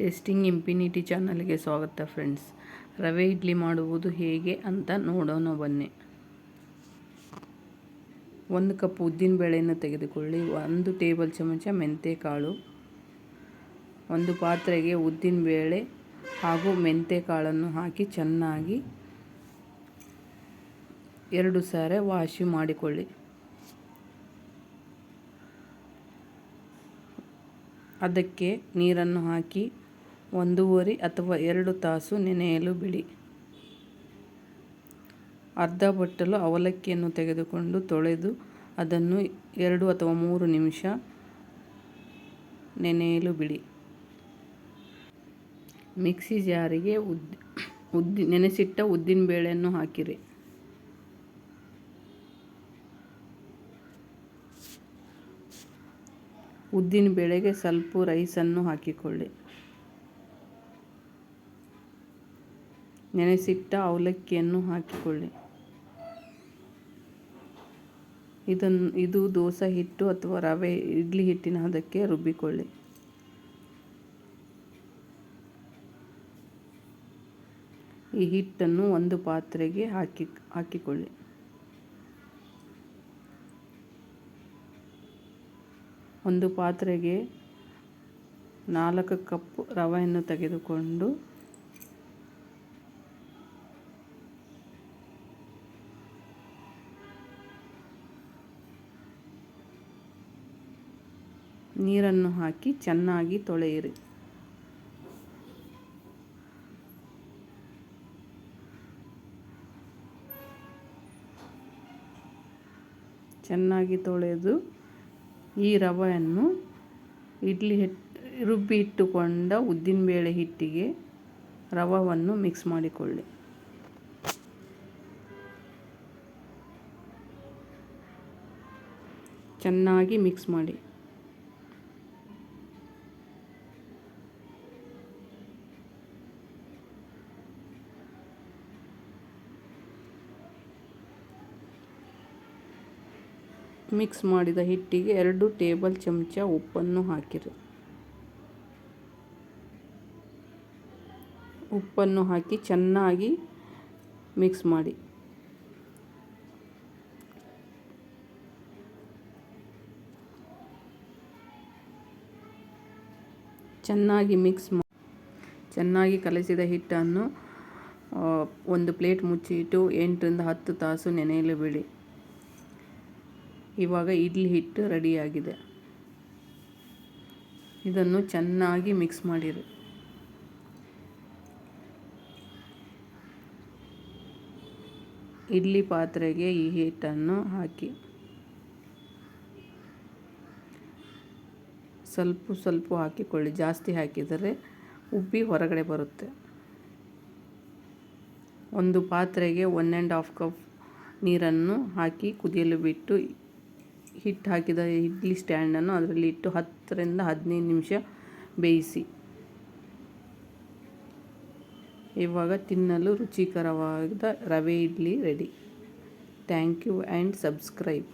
Tasting ಇಂಪಿನಿಟಿ ಚಾನಲ್ಗೆ ಸ್ವಾಗತ friends ರವೆ ಇಡ್ಲಿ ಮಾಡುವುದು ಹೇಗೆ ಅಂತ ನೋಡೋಣ ಬನ್ನಿ. ಒಂದು ಕಪ್ ಉದ್ದಿನ ಬೇಳೆಯನ್ನು ತೆಗೆದುಕೊಳ್ಳಿ. ಒಂದು ಟೇಬಲ್ ಚಮಚ ಮೆಂತ್ಯ ಕಾಳು ಒಂದು ಪಾತ್ರೆಗೆ ಉದ್ದಿನ ಬೇಳೆ ಹಾಗೂ ಮೆಂತ್ಯ ಕಾಳನ್ನು ಹಾಕಿ ಚೆನ್ನಾಗಿ ಎರಡು ಸಾರೆ ವಾಶಿ ಮಾಡಿಕೊಳ್ಳಿ. ಅದಕ್ಕೆ ನೀರನ್ನು ಹಾಕಿ ಒಂದೂವರೆ ಅಥವಾ ಎರಡು ತಾಸು ನೆನೆಯಲು ಬಿಡಿ. ಅರ್ಧ ಬಟ್ಟಲು ಅವಲಕ್ಕಿಯನ್ನು ತೆಗೆದುಕೊಂಡು ತೊಳೆದು ಅದನ್ನು ಎರಡು ಅಥವಾ ಮೂರು ನಿಮಿಷ ನೆನೆಯಲು ಬಿಡಿ. ಮಿಕ್ಸಿ ಜಾರಿಗೆ ಉದ್ದಿ ಉದ್ದಿ, ನೆನೆಸಿಟ್ಟ ಉದ್ದಿನ ಬೇಳೆಯನ್ನು ಹಾಕಿರಿ. ಉದ್ದಿನ ಬೇಳೆಗೆ ಸ್ವಲ್ಪ ರೈಸನ್ನು ಹಾಕಿಕೊಳ್ಳಿ. ನೆನೆಸಿಟ್ಟ ಅವಲಕ್ಕಿಯನ್ನು ಹಾಕಿಕೊಳ್ಳಿ. ಇದನ್ನು ಇದು ದೋಸೆ ಹಿಟ್ಟು ಅಥವಾ ರವೆ ಇಡ್ಲಿ ಹಿಟ್ಟಿನ ಹದಕ್ಕೆ ರುಬ್ಬಿಕೊಳ್ಳಿ. ಈ ಹಿಟ್ಟನ್ನು ಒಂದು ಪಾತ್ರೆಗೆ ಹಾಕಿ, ಹಾಕಿಕೊಳ್ಳಿ. ಒಂದು ಪಾತ್ರೆಗೆ ನಾಲ್ಕು ಕಪ್ ರವೆಯನ್ನು ತೆಗೆದುಕೊಂಡು ನೀರನ್ನು ಹಾಕಿ ಚೆನ್ನಾಗಿ ತೊಳೆಯಿರಿ. ಚೆನ್ನಾಗಿ ತೊಳೆದು ಈ ರವೆಯನ್ನು ಇಡ್ಲಿ ಹಿಟ್ಟು ರುಬ್ಬಿ ಇಟ್ಟುಕೊಂಡ ಉದ್ದಿನಬೇಳೆ ಹಿಟ್ಟಿಗೆ ರವವನ್ನು ಮಿಕ್ಸ್ ಮಾಡಿಕೊಳ್ಳಿ. ಚೆನ್ನಾಗಿ ಮಿಕ್ಸ್ ಮಾಡಿ. ಮಿಕ್ಸ್ ಮಾಡಿದ ಹಿಟ್ಟಿಗೆ ಎರಡು ಟೇಬಲ್ ಚಮಚ ಉಪ್ಪನ್ನು ಹಾಕಿರಿ. ಉಪ್ಪನ್ನು ಹಾಕಿ ಚೆನ್ನಾಗಿ ಮಿಕ್ಸ್ ಮಾಡಿ. ಚೆನ್ನಾಗಿ ಮಿಕ್ಸ್ ಮಾಡಿ ಚೆನ್ನಾಗಿ ಕಲಸಿದ ಹಿಟ್ಟನ್ನು ಒಂದು ಪ್ಲೇಟ್ ಮುಚ್ಚಿಟ್ಟು ಎಂಟರಿಂದ ಹತ್ತು ತಾಸು ನೆನೆಯಲು ಬಿಡಿ. ಇವಾಗ ಇಡ್ಲಿ ಹಿಟ್ಟು ರೆಡಿಯಾಗಿದೆ ಇದನ್ನು ಚೆನ್ನಾಗಿ ಮಿಕ್ಸ್ ಮಾಡಿರಿ. ಇಡ್ಲಿ ಪಾತ್ರೆಗೆ ಈ ಹಿಟ್ಟನ್ನು ಹಾಕಿ. ಸ್ವಲ್ಪ ಸ್ವಲ್ಪ ಹಾಕಿಕೊಳ್ಳಿ. ಜಾಸ್ತಿ ಹಾಕಿದರೆ ಉಬ್ಬಿ ಹೊರಗಡೆ ಬರುತ್ತೆ. ಒಂದು ಪಾತ್ರೆಗೆ ಒನ್ ಆ್ಯಂಡ್ ಹಾಫ್ ಕಪ್ ನೀರನ್ನು ಹಾಕಿ ಕುದಿಯಲು ಬಿಟ್ಟು ಹಿಟ್ಟು ಹಾಕಿದ ಇಡ್ಲಿ ಸ್ಟ್ಯಾಂಡನ್ನು ಅದರಲ್ಲಿ ಇಟ್ಟು ಹತ್ತರಿಂದ ಹದಿನೈದು ನಿಮಿಷ ಬೇಯಿಸಿ. ಇವಾಗ ತಿನ್ನಲು ರುಚಿಕರವಾದ ರವೆ idli ready thank you and subscribe